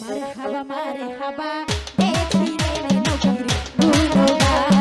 মারে হাবা মারে হাবা। দেখি রে নগরী গুরুগা